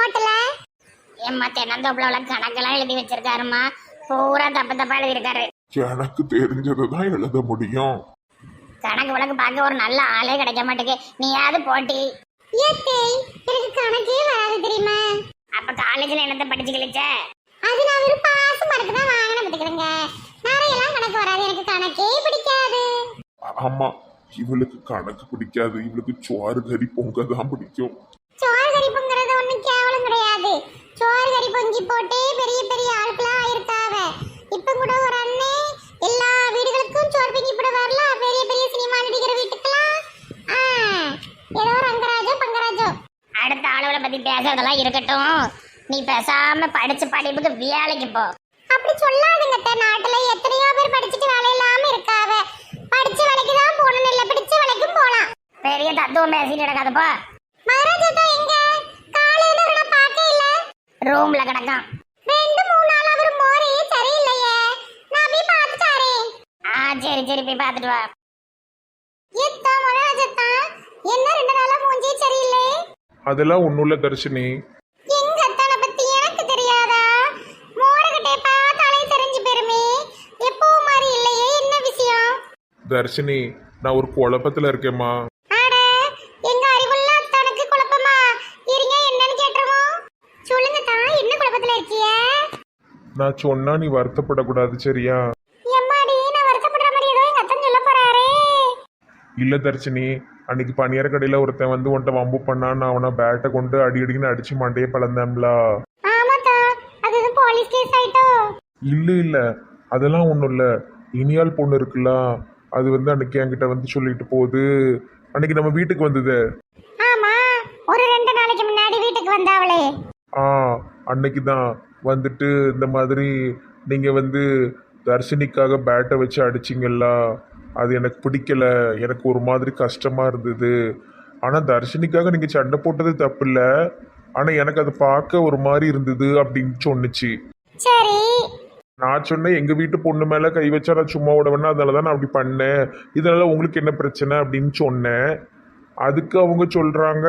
நோட்டுல? ஏம்மா தென்னந்தோப்புல உள்ள கணக்கெல்லாம் எழுதி வச்சிருக்காருமா பூரா தப்பு தப்பா எழுதியிருக்காரு. எனக்கு தெரிஞ்சதை தான் எழுத முடியும். கணக்கு வழக்கு பார்க்க ஒரு நல்ல ஆளே கிடைக்க மாட்டேங்கு நீயாவது போட்டி. ஏத்தே எனக்கு கணக்கே வராது தெரியுமா? அப்ப காலேஜ்ல என்னத்த படிச்சு கிழிச்ச? அது நான் ஒரு பாஸ் மார்க் தான் வாங்கின பத்துக்கிறேங்க நிறைய எல்லாம் கணக்கு வராது. எனக்கு கணக்கே பிடிக்காது. ஆமா இவளுக்கு கணக்கு பிடிக்காது. இவளுக்கு சோறு கறி பொங்க தான் பிடிக்கும். சோறு கறி கிடையாது சோறு கறி பொங்கி போட்டு பெரிய பெரிய ஆட்களா ஆயிருக்காவ இப்ப கூட ஒரு அண்ணே எல்லா வீடுகளுக்கும் சோறு பொங்கி போட வரல. பெரிய பெரிய சினிமா நடிக்கிற வீட்டுக்கெல்லாம். ஏதோ ரங்கராஜோ பங்கராஜோ. அடுத்த ஆளுகளை பத்தி பேசுறதெல்லாம் இருக்கட்டும். நீ பேசாம படிச்ச படிப்புக்கு வேலைக்கு போ. அப்படி சொல்லாதுங்க நாட்டுல எத்தனையோ பேர் படிச்சுட்டு வேலை இல்லாம இருக்காவ. படிச்ச வேலைக்கு தான் போகணும் இல்ல பிடிச்ச வேலைக்கும் போலாம். பெரிய தத்துவம் பேசிட்டு நடக்காதப்பா ரூம்ல கிடக்கான் ரெண்டு மூணு நாள் அவர் மோரே சரியில்லையே. நான் போய் பார்த்துட்டாரே ஆ சரி சரி போய் பார்த்துட்டு வா. எத்தா மகாராஜா என்ன ரெண்டு நாளா மூஞ்சி சரியில்லை? அதெல்லாம் ஒன்றும் இல்லை தர்ஷினி. எங்க அத்தானை பத்தி எனக்கு தெரியாதா? மோரகிட்டே பார்த்தாலே தெரிஞ்சு பெருமே எப்பவும் மாதிரி இல்லையே என்ன விஷயம்? தர்ஷினி நான் ஒரு குழப்பத்தில் இருக்கேம்மா அட எங்க அறிவுள்ள அத்தானுக்கு குழப்பமா இருங்க என்னன்னு கேட்டுருவோம் சொல்லுங்க தான் என்ன குழப்பத்துல இருக்கிய நான் சொன்னா நீ வருத்தப்படக்கூடாது சரியா? இல்லை தர்ஷினி அன்னைக்கு பனியார கடையில் ஒருத்தன் வந்து உன்ட்ட வம்பு பண்ணான் நான் அவனை பேட்டை கொண்டு அடி அடின்னு அடிச்சு மண்டையே பழந்தேன்ல. இல்லை இல்லை. அதெல்லாம் ஒன்றும் இல்லை. இனியால் பொண்ணு இருக்குல்ல அது வந்து அன்னைக்கு என்கிட்ட வந்து சொல்லிட்டு போகுது. அன்னைக்கு நம்ம வீட்டுக்கு வந்தது. ஆமா ஒரு ரெண்டு நாளைக்கு முன்னாடி வீட்டுக்கு வந்தாவளே. ஆ அன்னைக்கு தான் வந்துட்டு இந்த மாதிரி நீங்கள் வந்து தர்ஷினிக்காக பேட்டை வச்சு அடிச்சிங்கல்ல அது எனக்கு பிடிக்கல எனக்கு ஒரு மாதிரி கஷ்டமாக இருந்தது. ஆனால் தர்ஷினிக்காக நீங்கள் சண்டை போட்டது தப்பு இல்லை ஆனால் எனக்கு அது பார்க்க ஒரு மாதிரி இருந்தது அப்படின்னு சொன்னுச்சு. சரி. நான் சொன்னேன் எங்கள் வீட்டு பொண்ணு மேலே கை வச்சா நான் சும்மா விடுவேன்னா அதனால தான் நான் அப்படி பண்ணேன். இதனால உங்களுக்கு என்ன பிரச்சனை? அப்படின்னு சொன்னேன். அதுக்கு அவங்க சொல்கிறாங்க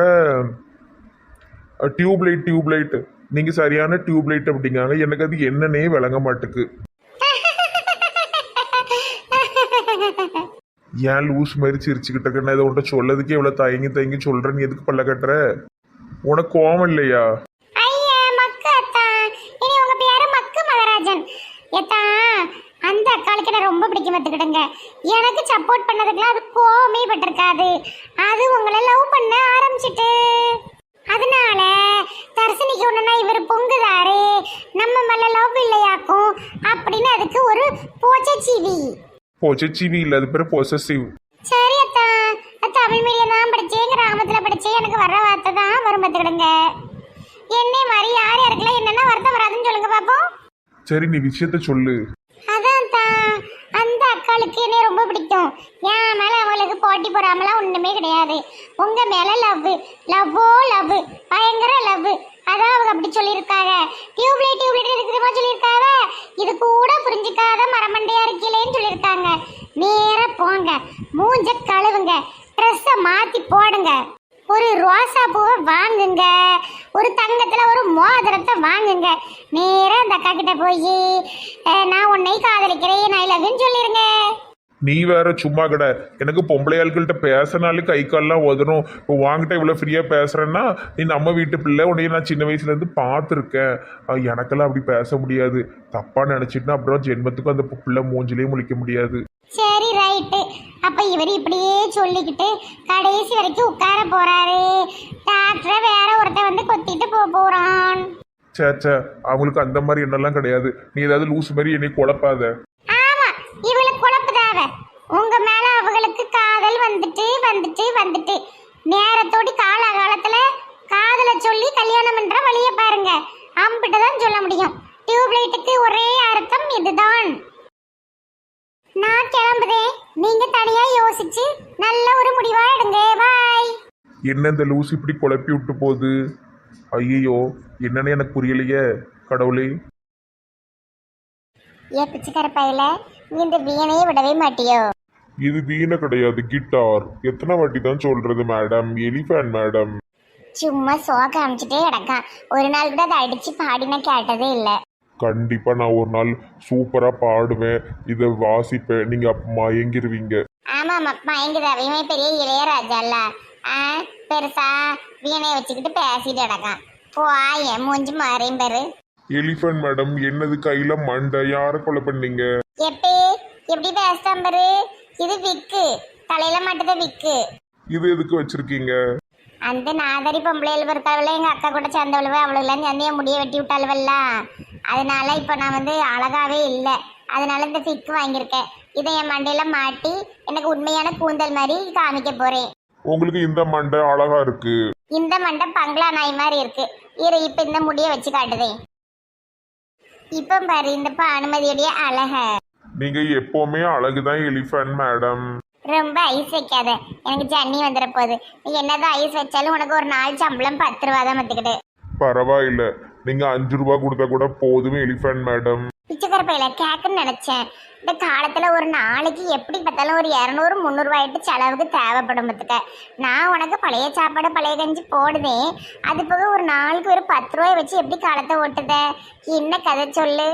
டியூப்லைட் டியூப்லைட் நீங்கள் சரியான டியூப்லைட் அப்படிங்காங்க. எனக்கு அது என்னன்னே விளங்க மாட்டுக்கு. ஏன் லூஸ் மாதிரி சிரிச்சுக்கிட்டு இருக்க? நான் இதை உன்ட்ட சொல்லதுக்கே இவ்வளோ தயங்கி தயங்கி சொல்கிறேன் நீ எதுக்கு பல்ல கட்டுற? உனக்கு கோவம் இல்லையா? ஐயா அத்தா. அந்த அக்காளுக்கு நான் ரொம்ப பிடிக்கும் பார்த்துக்கிடுங்க. எனக்கு சப்போர்ட் பண்ணதுக்குலாம் அது கோவமே பட்டிருக்காது. அது உங்களை லவ் பண்ண ஆரம்பிச்சிட்டு. அதனால தர்சினிக்கு ஒண்ணுனா இவர் பொங்குதாரு. நம்ம மேல லவ் இல்லையாக்கும். அப்படின்னு அதுக்கு ஒரு போச்சச்சீவி பொசச்சிவி இல்லை அது பேர் பொசசிவ் சரி அத்தா. நான் தமிழ் மீடியம் தான் படிச்சேன் கிராமத்துல படிச்சேன் எனக்கு வர வார்த்தை தான் வரும் பார்த்துக்கிடுங்க. என்னை மாதிரி யார் யாருக்கெல்லாம் என்னென்ன வருத்தம் வராதுன்னு சொல்லுங்க பாப்போம். சரி நீ விஷயத்த சொல்லு. அதான் தான் அக்காளுக்கு என்னை ரொம்ப பிடிக்கும். என் மேலே அவளுக்கு போட்டி போடாமலாம் ஒன்றுமே கிடையாது. உங்கள் மேலே லவ் லவ்வோ லவ் பயங்கர லவ் அதான் அவங்க அப்படி சொல்லியிருக்காங்க. டியூப்லைட் டியூப்லைட் இருக்குதுமா சொல்லியிருக்காங்க? இது கூட புரிஞ்சிக்காத மரமண்டையா இருக்கீங்களேன்னு சொல்லியிருக்காங்க. நேராக போங்க. மூஞ்ச கழுவுங்க. ட்ரெஸ்ஸை மாற்றி போடுங்க. ஒரு ரோசா பூவை வாங்குங்க. ஒரு தங்கத்துல ஒரு மோதிரத்தை வாங்குங்க. நேரா அந்த அக்கா கிட்ட போய் நான் உன்னை காதலிக்கிறேன் ஐ லவ்னு சொல்லிருங்க. நீ வேற சும்மா கடை. எனக்கு பொம்பளை ஆட்கள்கிட்ட பேசினாலே கை கால்லாம் உதறும். இப்போ வாங்கிட்ட இவ்வளோ ஃப்ரீயாக பேசுறேன்னா நீ நம்ம வீட்டு பிள்ளை உன்னைய நான் சின்ன வயசுலேருந்து பார்த்துருக்கேன். எனக்கெல்லாம் அப்படி பேச முடியாது. தப்பாக நினச்சிட்டுனா அப்புறம் ஜென்மத்துக்கும் அந்த பிள்ளை மூஞ்சிலே முழிக்க முடியாது. சரி ரைட்டு அப்ப இவர் இப்படியே சொல்லிக்கிட்டு கடைசி வரைக்கும் உட்கார போறாரு. டாக்டரை வேற ஒருத்தன் வந்து கொத்திட்டு போக போறான். சே சே அவங்களுக்கு அந்த மாதிரி எண்ணெல்லாம் கிடையாது. நீ ஏதாவது லூஸ் மாதிரி என்னை குழப்பாத. ஆமா இவளுக்கு குழப்புதாவ. உங்க மேல அவங்களுக்கு காதல் வந்துட்டு வந்துட்டு வந்துட்டு. நேரத்தோடி காலகாலத்துல காதல சொல்லி கல்யாணம் பண்ற வழிய பாருங்க. அம்பிட்டு தான் சொல்ல முடியும். டியூப்லைட்டுக்கு ஒரே அர்த்தம் இதுதான். நான் கிளம்புதேன் நீங்க தனியா யோசிச்சு நல்ல ஒரு முடிவா எடுங்க. பாய் என்ன இந்த லூஸ் இப்படி குழப்பி விட்டு போகுது? ஐயோ என்னன்னு எனக்கு புரியலையே கடவுளே. ஏ பிச்சைக்கார பையில நீ இந்த வீணையை விடவே மாட்டியோ? இது வீணை கிடையாது கிட்டார். எத்தனை வாட்டி தான் சொல்றது மேடம் எலிஃபேன் மேடம் சும்மா சோக்க அமைச்சிட்டே கிடக்கான். ஒரு நாள் கூட அதை அடிச்சு பாடினா கேட்டதே இல்லை. கண்டிப்பாக நான் ஒரு நாள் சூப்பராக பாடுவேன். இதை வாசிப்பேன். நீங்கள் அப்போ மயங்கிருவீங்க. ஆமா ஆமா மயங்குதா. இவன் பெரிய இளையராஜா இல்ல. ஆ பெருசா வீணையை வச்சுக்கிட்டு பேசிட்டு கிடக்கான். போய் மூஞ்சி மாறையும் பெரு. எலிஃபண்ட் மேடம் என்னது கையில் மண்டை? யாரை கொலை பண்ணீங்க? எப்படி எப்படி பேசுறான் பாரு? இது விக்கு. தலையில மட்டும்தான் விக்கு. இது எதுக்கு வச்சிருக்கீங்க? அந்த நாதரி பொம்பளைகள் இருக்காளவள எங்க அக்கா கூட சேர்ந்தவளவு அவளுக்கெல்லாம் சேர்ந்து என் முடிய வெட்டி விட்டாளுவல்ல. அதனால இப்போ நான் வந்து அழகாவே இல்லை. அதனால இந்த ஃபிக் வாங்கியிருக்கேன். இதை என் மண்டையில மாட்டி எனக்கு உண்மையான கூந்தல் மாதிரி காமிக்க போறேன். உங்களுக்கு இந்த மண்டை அழகா இருக்கு. இந்த மண்டை பங்களா நாய் மாதிரி இருக்கு. இரு இப்ப இந்த முடிய வச்சு காட்டுதேன். இப்ப பாரு இந்த அனுமதியுடைய அழக. நீங்க எப்பவுமே அழகுதான் எலிஃபண்ட் மேடம் ரொம்ப ஐஸ் வைக்காத. எனக்கு ஜன்னி வந்துட போகுது நீ என்னதான் ஐஸ் வச்சாலும் உனக்கு ஒரு நாள் சம்பளம் பத்து ரூபா தான் மத்துக்கிட்டு. பரவாயில்ல. நீங்க அஞ்சு ரூபா கொடுத்தா கூட போதும் எலிஃபண்ட் மேடம் பிச்சைக்கார பையில கேக்குன்னு நினைச்சேன். இந்த காலத்துல ஒரு நாளைக்கு எப்படி பார்த்தாலும் ஒரு இரநூறு முந்நூறுவாயிட்டு செலவுக்கு தேவைப்படும் பத்துக்க நான் உனக்கு பழைய சாப்பாடு பழைய கஞ்சி போடுதேன் அது போக ஒரு நாளுக்கு ஒரு பத்து ரூபாய் வச்சு எப்படி காலத்தை ஓட்டுத? என்ன கதை சொல்லு?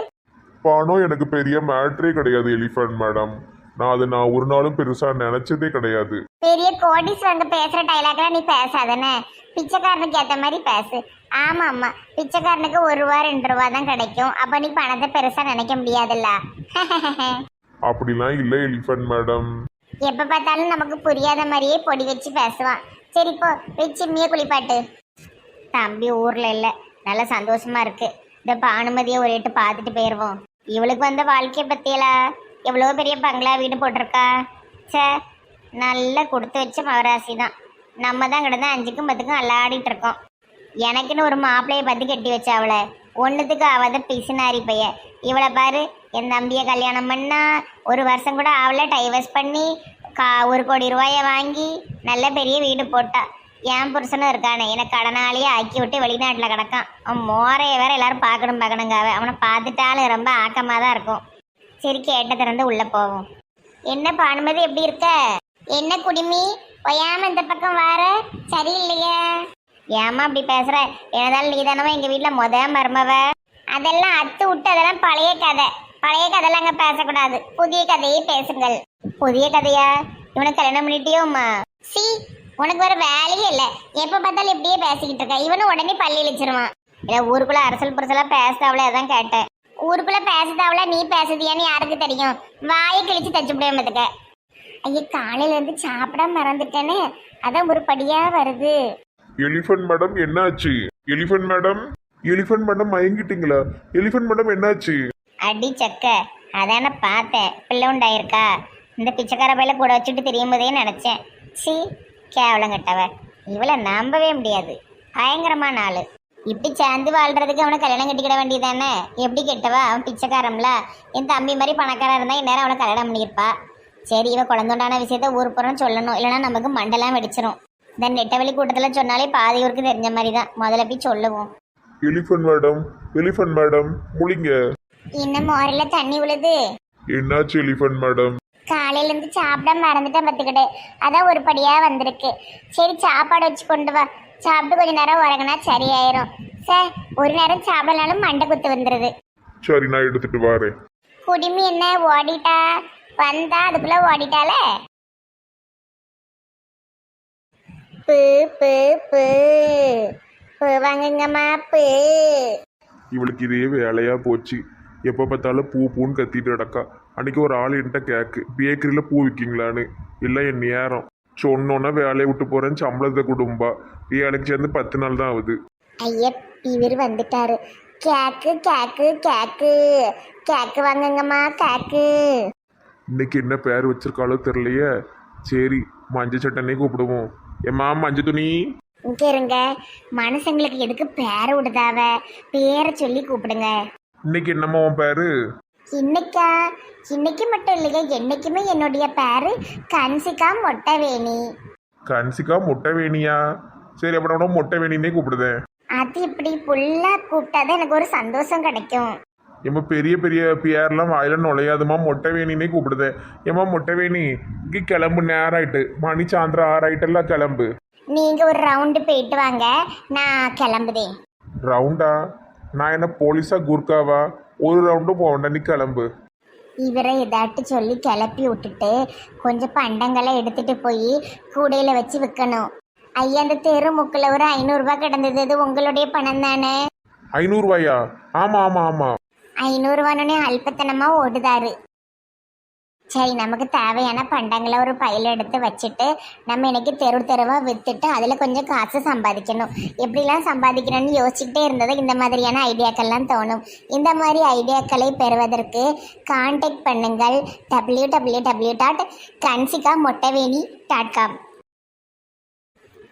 பணம் எனக்கு பெரிய மேட்ரே கிடையாது எலிஃபண்ட் மேடம் நான் அதை நான் ஒரு நாளும் பெருசா நினைச்சதே கிடையாது. பெரிய கோடீஸ்வரங்க பேசுற டைலாக்லாம் நீ பேசாதானே. பிச்சைக்காரனுக்கு ஏத்த மாதிரி பேசு. ஆமா ஆமா பிச்சைக்காரனுக்கு ஒரு ரூபா ரெண்டு ரூபா தான் கிடைக்கும். அப்ப நீ பணத்தை பெருசா நினைக்க முடியாதுல்ல. அப்படிலாம் இல்லை எலிஃபண்ட் மேடம் எப்ப பார்த்தாலும் நமக்கு புரியாத மாதிரியே பொடி வச்சு பேசுவான். சரி இப்போ வச்சு மீய குளிப்பாட்டு. தம்பி ஊர்ல இல்ல. நல்ல சந்தோஷமா இருக்கு. இந்த பானுமதியை ஒரு எட்டு பார்த்துட்டு போயிடுவோம் இவளுக்கு வந்த வாழ்க்கைய பத்தியலா? எவ்வளோ பெரிய பங்களா வீடு போட்டிருக்கா? சே நல்லா கொடுத்து வச்ச மகராசி தான். நம்ம தான் கிடந்து அஞ்சுக்கும் பத்துக்கும் அல்லாடிட்டு இருக்கோம். எனக்குன்னு ஒரு மாப்பிள்ளையை பற்றி கட்டி வச்ச அவளை. ஒன்றுத்துக்கு ஆகாத பிசுனாரி பையன் இவளை பாரு என் தம்பியை கல்யாணம் பண்ணால் ஒரு வருஷம் கூட அவளை டைவர்ஸ் பண்ணி கா ஒரு கோடி ரூபாயை வாங்கி நல்ல பெரிய வீடு போட்டா. என் புருஷனும் இருக்கானே எனக்கு கடனாலேயே ஆக்கி விட்டு வெளிநாட்டில் கிடக்கான். அவன் மோரையை வேற எல்லாரும் பார்க்கணும் பார்க்கணுங்க அவனை பார்த்துட்டாலும் ரொம்ப ஆக்கமாக தான் இருக்கும். சரி கேட்ட திறந்து உள்ள போவோம். என்ன பானுமதி எப்படி இருக்க? என்ன குடிமி? ஒயாம இந்த பக்கம் வார? சரியில்லையே. ஏமா அப்படி பேசுற? என்னதாலும் நீ தானவா எங்க வீட்டுல முத மருமவ? அதெல்லாம் அத்து விட்டு அதெல்லாம் பழைய கதை. பழைய கதைலாம் அங்க பேசக்கூடாது. புதிய கதையே பேசுங்கள். புதிய கதையா? இவனுக்கு கல்யாணம் பண்ணிட்டியோம்மா? சி உனக்கு வேற வேலையே இல்ல. எப்ப பார்த்தாலும் இப்படியே பேசிக்கிட்டு இருக்க. இவனும் உடனே பள்ளி இழிச்சிருவான். இல்ல ஊருக்குள்ள அரசல் புரசலா பேசுதாவளே அதான் கேட்டேன். ஊருக்குள்ள பேசுதாவளா நீ பேசுதியான்னு யாருக்கு தெரியும்? வாயை கிழிச்சு தச்சு முடியாமத்துக்க ஐயா காலையில இருந்து சாப்பிட மறந்துட்டேனே. அதான் ஒரு படியா வருது. எலிஃபண்ட் மேடம் என்னாச்சு? எலிஃபண்ட் மேடம் எலிஃபண்ட் மேடம் மயங்கிட்டீங்களா? எலிஃபண்ட் மேடம் என்னாச்சு? அடி சக்க அதான பார்த்தேன். பிள்ளை உண்டாயிருக்கா? இந்த பிச்சைக்கார பையில கூட வச்சுட்டு தெரியும் போதே நினைச்சேன். சி கேவலம் கட்டவ. இவளை நம்பவே முடியாது. பயங்கரமான ஆளு. இப்படி சேர்ந்து வாழ்றதுக்கு அவனை கல்யாணம் கட்டிக்கிட வேண்டியதானே எப்படி கெட்டவா? அவன் பிச்சைக்காரம்ல என் தம்பி மாதிரி பணக்காரன் இருந்தா இந்நேரம் அவனை கல்யாணம் பண்ணியிருப்பா. சரி இவ குழந்தோண்டான விஷயத்த ஊர் புறம் சொல்லணும். இல்லைன்னா நமக்கு மண்டெல்லாம் வெடிச்சிரும். இந்த நெட்டவெளி கூட்டத்தில் சொன்னாலே பாதி ஊருக்கு தெரிஞ்ச மாதிரி தான் முதல்ல போய் சொல்லுவோம். எலிஃபண்ட் மேடம் எலிஃபண்ட் மேடம் முழிங்க இன்னும் மோரில தண்ணி விழுது என்னாச்சு எலிஃபண்ட் மேடம்? காலையில இருந்து சாப்பிட மறந்துட்டேன் பத்துக்கிட்டு அதான் ஒரு படியா வந்திருக்கு. சரி சாப்பாடு வச்சு கொண்டு வா. சாப்பிட்டு கொஞ்ச நேரம் உறங்கினா சரியாயிரும். சார் ஒரு நேரம் சாப்பிடனாலும் மண்டை குத்து வந்துருது. சரி நான் எடுத்துட்டு வரேன். குடிமி என்ன ஓடிட்டா? வந்தா அதுக்குள்ள ஓடிட்டாலே பு பு பு. பு வாங்குங்கம்மா பு. இவளுக்கு இதே வேலையா போச்சு. எப்போ பார்த்தாலும் பூ பூன்னு கத்திட்டு கிடக்கா. அன்னைக்கு ஒரு ஆள் என்கிட்ட கேக்கு பேக்கரியில் பூ விற்கிங்களான்னு இல்லை என் நேரம். சொன்னோன்னா வேலையை விட்டு போகிறேன் சம்பளத்தை குடும்பா. வேலைக்கு சேர்ந்து பத்து நாள் தான் ஆகுது. ஐயா இவர் வந்துட்டாரு. கேக்கு கேக்கு கேக்கு. கேக்கு வாங்குங்கம்மா கேக்கு. இன்னைக்கு என்ன பேர் வச்சிருக்காளோ தெரியலையே. சரி மஞ்சள் சட்டனே கூப்பிடுவோம். ஏம்மா மஞ்சள் துணி? இங்க இருங்க. மனுஷங்களுக்கு எதுக்கு பேரை விடுதாவ? பேரை சொல்லி கூப்பிடுங்க. இன்னைக்கு என்னம்மா உன் பேரு? இன்னைக்கா? இன்னைக்கு மட்டும் இல்லையா என்னைக்குமே என்னுடைய பேரு கன்சிகா மொட்டைவேணி. கன்சிகா முட்டை வேணியா சரி அப்புறம் முட்டை வேணினே கூப்பிடுதேன் அது இப்படி புல்லா கூப்பிட்டாதான் எனக்கு ஒரு சந்தோஷம் கிடைக்கும். ஏம்மா பெரிய பெரிய பியர்லாம் வாயில நுழையாதுமா மொட்டை வேணினே கூப்பிடுதேன் ஏம்மா மொட்டை வேணி இங்கே கிளம்பு நேரம் ஆயிட்டு மணி சாயந்தரம் ஆறாயிட்டெல்லாம் கிளம்பு. நீங்க ஒரு ரவுண்டு போயிட்டு வாங்க நான் கிளம்புதேன். ரவுண்டா நான் என்ன போலீஸா குர்காவா? ஒரு ரவுண்டும் போக வேண்டாம் நீ கிளம்பு இவரை ஏதாட்டு சொல்லி கிளப்பி விட்டுட்டு கொஞ்சம் பண்டங்களை எடுத்துட்டு போய் கூடையில வச்சு விற்கணும் ஐயா அந்த தெரு முக்கில் ஒரு ஐநூறுரூவா கிடந்தது அது உங்களுடைய பணம் தானே ஐநூறுவாயா ஆமாம் ஆமாம் ஆமாம் ஐநூறுரூவானே அல்பத்தனமாக ஓடுதாரு சரி நமக்கு தேவையான பண்டங்களை ஒரு பையில எடுத்து வச்சுட்டு நம்ம இன்னைக்கு தெரு தெருவாக விற்றுட்டு அதில் கொஞ்சம் காசு சம்பாதிக்கணும். எப்படிலாம் சம்பாதிக்கணும்னு யோசிச்சுக்கிட்டே இருந்தது இந்த மாதிரியான ஐடியாக்கள்லாம் தோணும். இந்த மாதிரி ஐடியாக்களை பெறுவதற்கு கான்டாக்ட் பண்ணுங்கள். W W W dot Kanchika Mottaveni dot com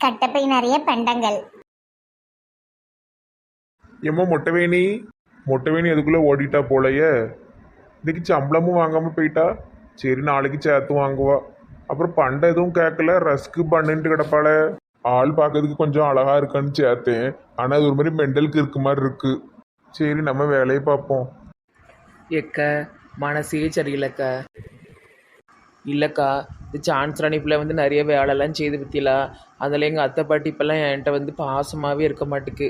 கட்டப்பை நிறைய பண்டங்கள். ஏம்மா மொட்டைவேணி? மொட்டைவேணி அதுக்குள்ளே ஓடிட்டா போலையே? இன்னைக்கு சம்பளமும் வாங்காமல் போயிட்டா? சரி நாளைக்கு சேர்த்து வாங்குவா. அப்புறம் பண்டை எதுவும் கேட்கல. ரஸ்க்கு பண்ணுன்ட்டு கிடப்பாள. ஆள் பார்க்கறதுக்கு கொஞ்சம் அழகா இருக்கான்னு சேர்த்தேன். ஆனால் அது ஒரு மாதிரி மெண்டலுக்கு இருக்க மாதிரி இருக்கு. சரி நம்ம வேலையை பார்ப்போம். எக்க மனசே சரியில்லைக்கா. இல்லைக்கா இந்த சான்ஸ் ரணிப்பில் வந்து நிறைய வேலைலாம் செய்து பற்றிலாம் அதில் எங்கள் அத்தை பாட்டி இப்போல்லாம் என்கிட்ட வந்து பாசமாகவே இருக்க மாட்டுக்கு.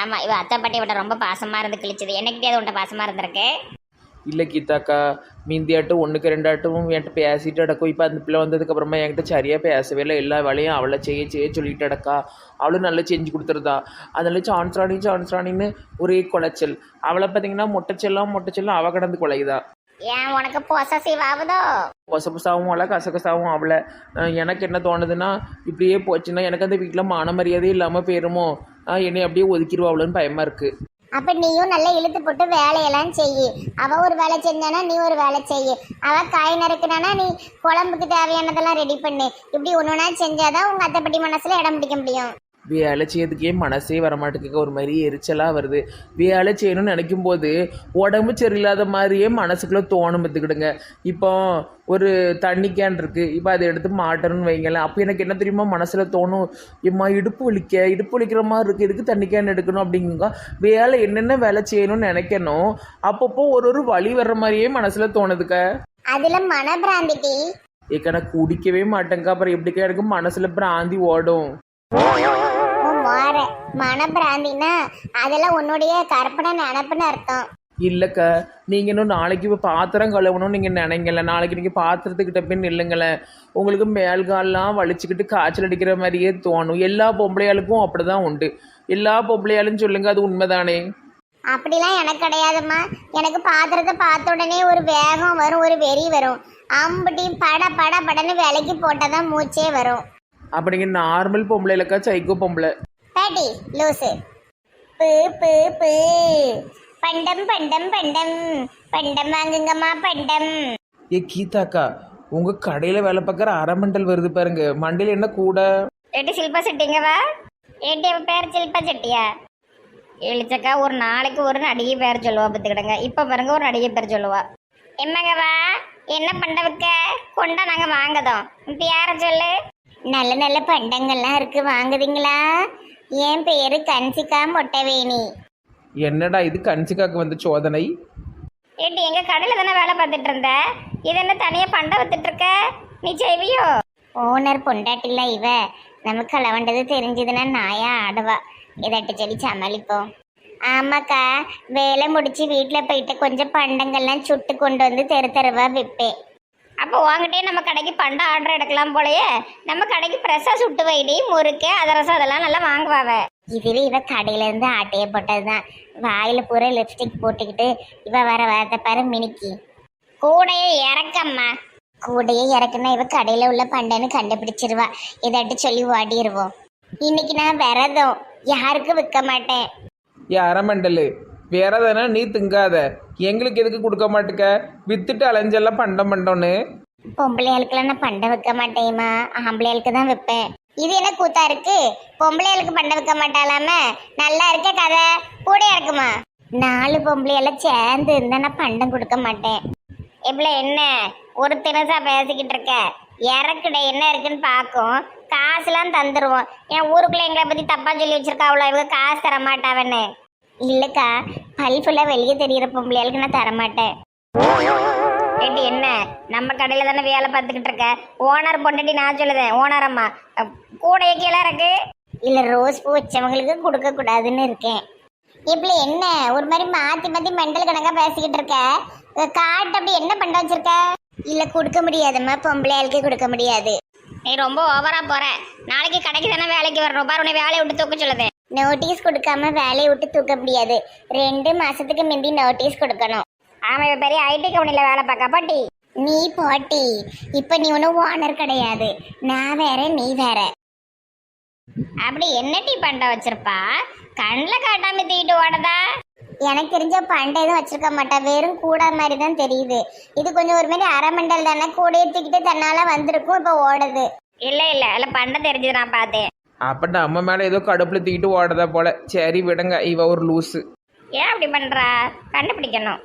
ஆமா இவ அத்தை பாட்டி விட ரொம்ப பாசமா இருந்து கிழிச்சது. எனக்கு உன்ட்ட பாசமா இருந்திருக்கு? இல்லை கீதாக்கா மீந்தியாட்டும் ஒன்றுக்கு ரெண்டாட்டும் என்கிட்ட பேசிட்டு அடக்கும் இப்போ அந்த பிள்ளை வந்ததுக்கப்புறமா என்கிட்ட சரியாக பேசவே இல்லை. எல்லா வேலையும் அவளை செய்ய செய்ய சொல்லிட்டு அடக்கா அவளும் நல்லா செஞ்சு கொடுத்துருதா. அதனால சான்ஸ் ராணி சான்ஸ் ராணின்னு ஒரே குலைச்சல். அவளை பார்த்தீங்கன்னா மொட்டைச்செல்லாம் மொட்டைச்செல்லாம் அவள் கடந்து குலையுதா. ஏன் உனக்கு பொசசிவ் ஆகுதோ கொசபசாவும் அவளை கசகசாவும் அவளை. எனக்கு என்ன தோணுதுன்னா இப்படியே போச்சுன்னா எனக்கு அந்த வீட்டில் மான மரியாதையே இல்லாமல் போயிருமோ என்னை அப்படியே ஒதுக்கிடுவாங்களோன்னு பயமாக இருக்குது அப்ப நீயும் நல்லா இழுத்து போட்டு வேலையெல்லாம் செய்யு. அவ ஒரு வேலை செஞ்சானா நீ ஒரு வேலை செய்யு. அவ காய் நறுக்குனானா நீ குழம்புக்கு தேவையானதெல்லாம் ரெடி பண்ணு. இப்படி ஒன்னொன்னா செஞ்சாதான் உங்க அத்தைப்பட்டி மனசுல இடம் பிடிக்க முடியும். வேலை செய்யறதுக்கே மனசே வரமாட்டேங்குது. ஒரு மாதிரி எரிச்சலாக வருது. வேலை செய்யணும்னு நினைக்கும் போது உடம்பு சரியில்லாத மாதிரியே மனசுக்குள்ளே தோணும் பார்த்துக்கிடுங்க. இப்போ ஒரு தண்ணி கேன் இருக்குது இப்போ அதை எடுத்து மாட்டணும்னு வைங்களேன். அப்போ எனக்கு என்ன தெரியுமா? மனசில் தோணும் இம்மா இடுப்பு வலிக்க இடுப்பு வலிக்கிற மாதிரி இருக்குது இதுக்கு தண்ணி கேன் எடுக்கணும்? அப்படிங்க வேலை என்னென்ன வேலை செய்யணும்னு நினைக்கணும் அப்பப்போ ஒரு ஒரு வழி வர்ற மாதிரியே மனசில் தோணுதுக்க. அதுல மனபிராந்திட்டி ஏக்க நான் குடிக்கவே மாட்டேங்க அப்புறம் எப்படிக்கா எனக்கு மனசில் பிராந்தி ஓடும்? மாற மனபிராந்தினா அதெல்லாம் உன்னுடைய கற்பனை நினப்புன்னு அர்த்தம். இல்லைக்கா நீங்கள் இன்னும் நாளைக்கு இப்போ பாத்திரம் கழுவணும்னு நீங்கள் நினைங்கல. நாளைக்கு நீங்கள் பாத்திரத்துக்கிட்ட போய் நில்லுங்களேன். உங்களுக்கு மேல்கால்லாம் வலிச்சுக்கிட்டு காய்ச்சல் அடிக்கிற மாதிரியே தோணும். எல்லா பொம்பளையாளுக்கும் அப்படி தான் உண்டு. எல்லா பொம்பளையாளும் சொல்லுங்க அது உண்மைதானே? அப்படிலாம் எனக்கு கிடையாதும்மா. எனக்கு பாத்திரத்தை பார்த்த உடனே ஒரு வேகம் வரும் ஒரு வெறி வரும். அம்புட்டி பட பட படன்னு விலைக்கு போட்டால் தான் மூச்சே வரும். அப்போ நீங்கள் நார்மல் பொம்பளைலக்கா சைக்கோ பொம்பளை. பேட்டி லூசு பு பு பு பண்டம் பண்டம் பண்டம் பண்டம் வாங்குங்கம்மா பண்டம் ஏ கீதாக்கா உங்கள் கடையில் வேலை பார்க்குற அரை மண்டல் வருது பாருங்க. மண்டல் என்ன கூட? ஏட்டி சில்பா செட்டிங்கவா ஏட்டி அவ பேர் சில்பா செட்டியா? எழுச்சக்கா ஒரு நாளைக்கு ஒரு நடிகை பேர் சொல்லுவா பார்த்துக்கிடுங்க. இப்போ பாருங்க ஒரு நடிகை பேர் சொல்லுவா. என்னங்கவா என்ன பண்ண வைக்க? கொண்டா நாங்கள் வாங்கதோம். இப்போ யாரை சொல்லு. நல்ல நல்ல பண்டங்கள்லாம் இருக்கு வாங்குறீங்களா என் பேரு கன்சிகா மொட்டைவேணி. என்னடா இது கன்சிகாக்கு வந்த சோதனை? ஏட்டி எங்க கடையில் தானே வேலை பார்த்துட்டு இருந்த? இது என்ன தனியாக பண்டை வித்துட்டு இருக்க? நீ செய்வியோ? ஓனர் பொண்டாட்டில இவ. நமக்கு அளவண்டது தெரிஞ்சதுன்னா நாயா ஆடுவா. இதாட்டு சொல்லி சமாளிப்போம். ஆமாக்கா வேலை முடிச்சு வீட்டில் போயிட்டு கொஞ்சம் பண்டங்கள்லாம் சுட்டு கொண்டு வந்து தெரு தெருவா விற்பேன் அப்போ வாங்கிட்டே நம்ம கடைக்கு பண்டை ஆர்டர் எடுக்கலாம் போலயே. நம்ம கடைக்கு ஃப்ரெஷ்ஷாக சுட்டு வைடி முறுக்கு அதரசம் அதெல்லாம் நல்லா வாங்குவாவ. இதுவே இவ கடையில இருந்து போட்டது போட்டதுதான். வாயில பூரா லிப்ஸ்டிக் போட்டுக்கிட்டு இவ வர வரத பாரு மினிக்கி. கூடையே இறக்கம்மா. கூடையே இறக்குன்னா இவ கடையில உள்ள பண்டைன்னு கண்டுபிடிச்சிருவா. இதாட்டு சொல்லி ஓடிடுவோம் இன்னைக்கு நான் விரதம். யாருக்கும் விற்க மாட்டேன். ஏ வேற நீ திங்காத. எங்களுக்கு எதுக்கு கொடுக்க மாட்டுக்க? வித்துட்டு அலைஞ்செல்லாம் பண்டம் பண்டோன்னு பொம்பளையாளுக்கெல்லாம் நான் பண்டை வைக்க மாட்டேம்மா. ஆம்பளையாளுக்கு தான் வைப்பேன். இது என்ன கூத்தா இருக்கு? பொம்பளையாளுக்கு பண்டை வைக்க மாட்டாலாம நல்லா இருக்க கதை. கூட இருக்குமா நாலு பொம்பளையெல்லாம் சேர்ந்து இருந்தா நான் பண்டம் கொடுக்க மாட்டேன். இப்பல என்ன? ஒரு தினசா பேசிக்கிட்டு இருக்க. இறக்குட என்ன இருக்குன்னு பார்க்கும். காசுலாம் தந்துருவோம். என் ஊருக்குள்ள எங்களை பத்தி தப்பா சொல்லி வச்சிருக்கா அவ்வளோ இவங்க காசு தர மாட்டாவன்னு இல்லக்கா பல் ஃபுல்லா வெளியே தெரியிற பொம்பளையாளுக்கு நான் தர மாட்டேன் ஏட்டி என்ன? நம்ம கடையில தானே வேலை பார்த்துக்கிட்டு இருக்க? ஓனர் பொண்டாட்டி நான் சொல்லுதேன் ஓனர் அம்மா. கூடைய கீழே இருக்கு இல்ல ரோஸ் பூ வச்சவங்களுக்கு கொடுக்க கூடாதுன்னு இருக்கேன். இப்படி என்ன? ஒரு மாதிரி மாத்தி மாத்தி மெண்டல் கணக்கா பேசிக்கிட்டு இருக்க? காட்டு அப்படி என்ன பண்ண வச்சிருக்க? இல்ல கொடுக்க முடியாதும்மா பொம்பளையாளுக்கு கொடுக்க முடியாது. நீ ரொம்ப ஓவரா போற. நாளைக்கு கடைக்கு தானே வேலைக்கு வரணும் பாரு உன்னை வேலையை விட்டு தூக்க சொல்லுது நோட்டீஸ் கொடுக்காம வேலையை விட்டு தூக்க முடியாது. ரெண்டு மாசத்துக்கு முந்தி நோட்டீஸ் கொடுக்கணும். ஆமா இவ பெரிய ஐடி கம்பெனில வேலை பார்க்க பாட்டி? நீ போட்டி. இப்ப நீ ஒன்றும் ஓனர் கிடையாது. நான் வேற நீ வேற. அப்படி என்ன டீ பண்ண வச்சிருப்பா? கண்ணில் காட்டாம தீட்டு ஓடதா? எனக்கு தெரிஞ்ச பண்டை எதுவும் வச்சிருக்க மாட்டா. வெறும் கூட மாதிரி தான் தெரியுது. இது கொஞ்சம் ஒரு மாதிரி அரை மண்டல் தானே கூட ஏற்றிக்கிட்டு தன்னால வந்திருக்கும் இப்போ ஓடுது. இல்லை இல்லை அதில் பண்டை தெரிஞ்சது நான் பார்த்தேன். அப்போ நம்ம மேலே ஏதோ கடுப்பில் தூக்கிட்டு ஓடுறதா போல. சரி விடுங்க. இவ ஒரு லூஸு ஏன் அப்படி பண்றா? கண்டுபிடிக்கணும்.